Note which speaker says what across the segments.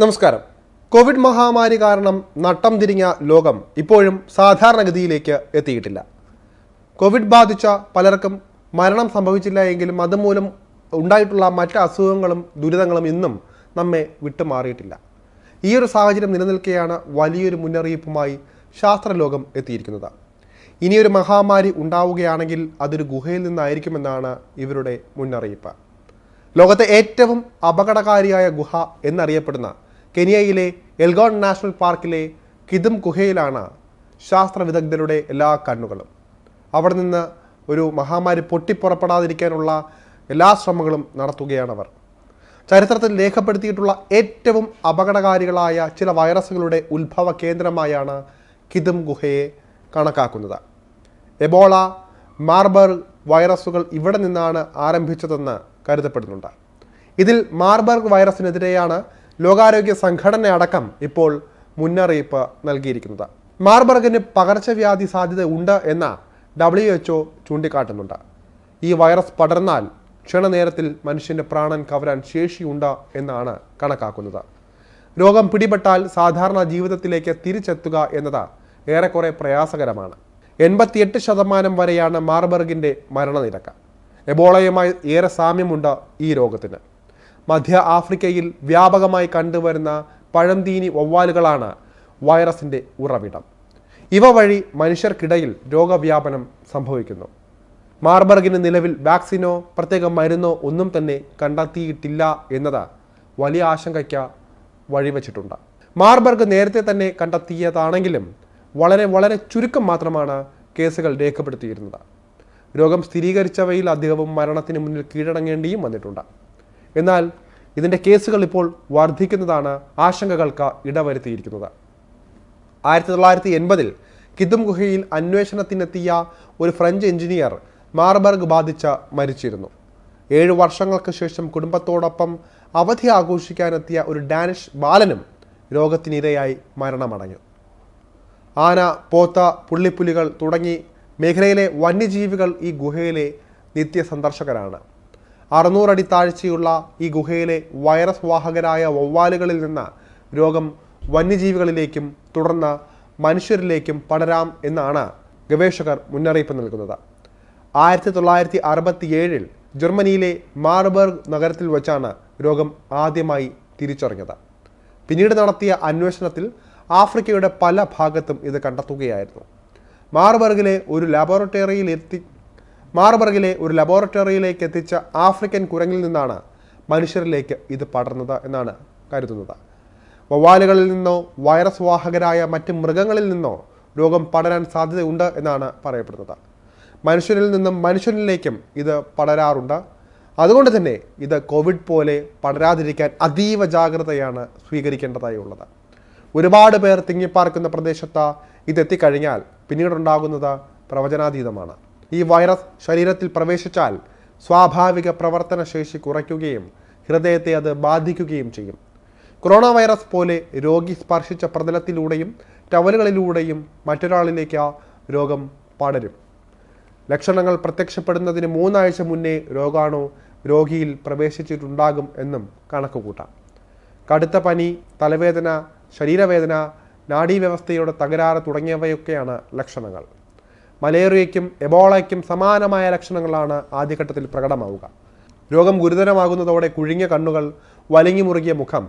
Speaker 1: നമസ്കാരം. കോവിഡ് മഹാമാരി കാരണം നട്ടം തിരിഞ്ഞ ലോകം ഇപ്പോഴും സാധാരണഗതിയിലേക്ക് എത്തിയിട്ടില്ല. കോവിഡ് ബാധിച്ച പലർക്കും മരണം സംഭവിച്ചില്ല എങ്കിലും അതുമൂലം ഉണ്ടായിട്ടുള്ള മറ്റ് അസുഖങ്ങളും ദുരിതങ്ങളും ഇന്നും നമ്മെ വിട്ടുമാറിയിട്ടില്ല. ഈ ഒരു സാഹചര്യം നിലനിൽക്കെയാണ് വലിയൊരു മുന്നറിയിപ്പുമായി ശാസ്ത്രലോകം എത്തിയിരിക്കുന്നത്. ഇനിയൊരു മഹാമാരി ഉണ്ടാവുകയാണെങ്കിൽ അതൊരു ഗുഹയിൽ നിന്നായിരിക്കുമെന്നാണ് ഇവരുടെ മുന്നറിയിപ്പ്. ലോകത്തെ ഏറ്റവും അപകടകാരിയായ ഗുഹ എന്നറിയപ്പെടുന്ന കെനിയയിലെ എൽഗോൺ നാഷണൽ പാർക്കിലെ കിതും ഗുഹയിലാണ് ശാസ്ത്ര വിദഗ്ധരുടെ എല്ലാ കണ്ണുകളും. അവിടെ നിന്ന് ഒരു മഹാമാരി പൊട്ടിപ്പുറപ്പെടാതിരിക്കാനുള്ള എല്ലാ ശ്രമങ്ങളും നടത്തുകയാണ് അവർ ചരിത്രത്തിൽ രേഖപ്പെടുത്തിയിട്ടുള്ള ഏറ്റവും അപകടകാരികളായ ചില വൈറസുകളുടെ ഉത്ഭവ കേന്ദ്രമായാണ് കിതും ഗുഹയെ കണക്കാക്കുന്നത്. എബോള മാർബർഗ് വൈറസുകൾ ഇവിടെ നിന്നാണ് ആരംഭിച്ചതെന്ന് കരുതപ്പെടുന്നുണ്ട്. ഇതിൽ മാർബർഗ് വൈറസിനെതിരെയാണ് ലോകാരോഗ്യ സംഘടന അടക്കം ഇപ്പോൾ മുന്നറിയിപ്പ് നൽകിയിരിക്കുന്നത്. മാർബർഗിന് പകർച്ചവ്യാധി സാധ്യത ഉണ്ട് എന്ന ഡബ്ല്യു എച്ച്ഒ ചൂണ്ടിക്കാട്ടുന്നുണ്ട്. ഈ വൈറസ് പടർന്നാൽ ക്ഷണനേരത്തിൽ മനുഷ്യന്റെ പ്രാണൻ കവരാൻ ശേഷിയുണ്ട് എന്നാണ് കണക്കാക്കുന്നത്. രോഗം പിടിപെട്ടാൽ സാധാരണ ജീവിതത്തിലേക്ക് തിരിച്ചെത്തുക എന്നത് ഏറെക്കുറെ പ്രയാസകരമാണ്. എൺപത്തിയെട്ട് ശതമാനം വരെയാണ് മാർബർഗിന്റെ മരണനിരക്ക്. എബോളയുമായി ഏറെ സാമ്യമുണ്ട് ഈ രോഗത്തിന്. മധ്യ ആഫ്രിക്കയിൽ വ്യാപകമായി കണ്ടുവരുന്ന പഴംതീനി വവ്വാലുകളാണ് വൈറസിന്റെ ഉറവിടം. ഇവ വഴി മനുഷ്യർക്കിടയിൽ രോഗവ്യാപനം സംഭവിക്കുന്നു. മാർബർഗിന് നിലവിൽ വാക്സിനോ പ്രത്യേക മരുന്നോ ഒന്നും തന്നെ കണ്ടെത്തിയിട്ടില്ല എന്നത് വലിയ ആശങ്കയ്ക്ക് വഴിവെച്ചിട്ടുണ്ട്. മാർബർഗ് നേരത്തെ തന്നെ കണ്ടെത്തിയതാണെങ്കിലും വളരെ വളരെ ചുരുക്കം മാത്രമാണ് കേസുകൾ രേഖപ്പെടുത്തിയിരുന്നത്. രോഗം സ്ഥിരീകരിച്ചവയിൽ അധികവും മരണത്തിന് മുന്നിൽ കീഴടങ്ങേണ്ടിയും വന്നിട്ടുണ്ട്. എന്നാൽ ഇതിന്റെ കേസുകൾ ഇപ്പോൾ വർദ്ധിക്കുന്നതാണ് ആശങ്കകൾക്ക് ഇടവരുത്തിയിരിക്കുന്നത്. ആയിരത്തി തൊള്ളായിരത്തി എൺപതിൽ കിതും ഗുഹയിൽ അന്വേഷണത്തിനെത്തിയ ഒരു ഫ്രഞ്ച് എഞ്ചിനീയർ മാർബർഗ് ബാധിച്ച് മരിച്ചിരുന്നു. ഏഴു വർഷങ്ങൾക്ക് ശേഷം കുടുംബത്തോടൊപ്പം അവധി ആഘോഷിക്കാനെത്തിയ ഒരു ഡാനിഷ് ബാലനും രോഗത്തിനിരയായി മരണമടഞ്ഞു. ആന പോത്ത പുള്ളിപ്പുലികൾ തുടങ്ങി മേഖലയിലെ വന്യജീവികൾ ഈ ഗുഹയിലെ നിത്യ സന്ദർശകരാണ് അറുന്നൂറടി താഴ്ചയുള്ള ഈ ഗുഹയിലെ വൈറസ് വാഹകരായ വവ്വാലുകളിൽ നിന്ന് രോഗം വന്യജീവികളിലേക്കും തുടർന്ന് മനുഷ്യരിലേക്കും പടരാം എന്നാണ് ഗവേഷകർ മുന്നറിയിപ്പ് നൽകുന്നത്. ആയിരത്തി തൊള്ളായിരത്തി അറുപത്തി ഏഴിൽ ജർമ്മനിയിലെ മാർബർഗ് നഗരത്തിൽ വെച്ചാണ് രോഗം ആദ്യമായി തിരിച്ചറിഞ്ഞത്. പിന്നീട് നടത്തിയ അന്വേഷണത്തിൽ ആഫ്രിക്കയുടെ പല ഭാഗത്തും ഇത് കണ്ടെത്തുകയായിരുന്നു. മാർബർഗിലെ ഒരു ലാബോറട്ടറിയിൽ എത്തി മാർബർഗിലെ ഒരു ലബോറട്ടറിയിലേക്ക് എത്തിച്ച ആഫ്രിക്കൻ കുരങ്ങിൽ നിന്നാണ് മനുഷ്യരിലേക്ക് ഇത് പടർന്നത് എന്നാണ് കരുതുന്നത്. വവ്വാലുകളിൽ നിന്നോ വൈറസ് വാഹകരായ മറ്റ് മൃഗങ്ങളിൽ നിന്നോ രോഗം പടരാൻ സാധ്യതയുണ്ട് എന്നാണ് പറയപ്പെടുന്നത്. മനുഷ്യരിൽ നിന്നും മനുഷ്യനിലേക്കും ഇത് പടരാറുണ്ട്. അതുകൊണ്ട് തന്നെ ഇത് കോവിഡ് പോലെ പടരാതിരിക്കാൻ അതീവ ജാഗ്രതയാണ് സ്വീകരിക്കേണ്ടതായി ഉള്ളത് ഒരുപാട് പേർ തിങ്ങിപ്പാർക്കുന്ന പ്രദേശത്ത് ഇതെത്തിക്കഴിഞ്ഞാൽ പിന്നീടുണ്ടാകുന്നത് പ്രവചനാതീതമാണ്. ഈ വൈറസ് ശരീരത്തിൽ പ്രവേശിച്ചാൽ സ്വാഭാവിക പ്രവർത്തന ശേഷി കുറയ്ക്കുകയും ഹൃദയത്തെ അത് ബാധിക്കുകയും ചെയ്യും. കൊറോണ വൈറസ് പോലെ രോഗി സ്പർശിച്ച പ്രതലത്തിലൂടെയും ടവലുകളിലൂടെയും മറ്റൊരാളിലേക്ക് ആ രോഗം പടരും. ലക്ഷണങ്ങൾ പ്രത്യക്ഷപ്പെടുന്നതിന് മൂന്നാഴ്ച മുന്നേ രോഗാണോ രോഗിയിൽ പ്രവേശിച്ചിട്ടുണ്ടാകും എന്നും കണക്കുകൂട്ടാം കടുത്ത പനി തലവേദന ശരീരവേദന നാഡീവ്യവസ്ഥയുടെ തകരാറ് തുടങ്ങിയവയൊക്കെയാണ് ലക്ഷണങ്ങൾ. മലേറിയയ്ക്കും എബോളയ്ക്കും സമാനമായ ലക്ഷണങ്ങളാണ് ആദ്യഘട്ടത്തിൽ പ്രകടമാവുക. രോഗം ഗുരുതരമാകുന്നതോടെ കുഴിഞ്ഞ കണ്ണുകൾ വലിങ്ങി മുറുകിയ മുഖം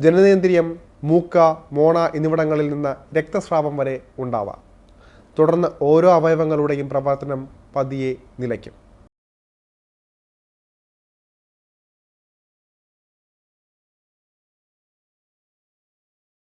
Speaker 1: ജനനേന്ദ്രിയം മൂക്ക മോണ എന്നിവിടങ്ങളിൽ നിന്ന് രക്തസ്രാവം വരെ ഉണ്ടാവാം. തുടർന്ന് ഓരോ അവയവങ്ങളുടെയും പ്രവർത്തനം പതിയെ നിലയ്ക്കും.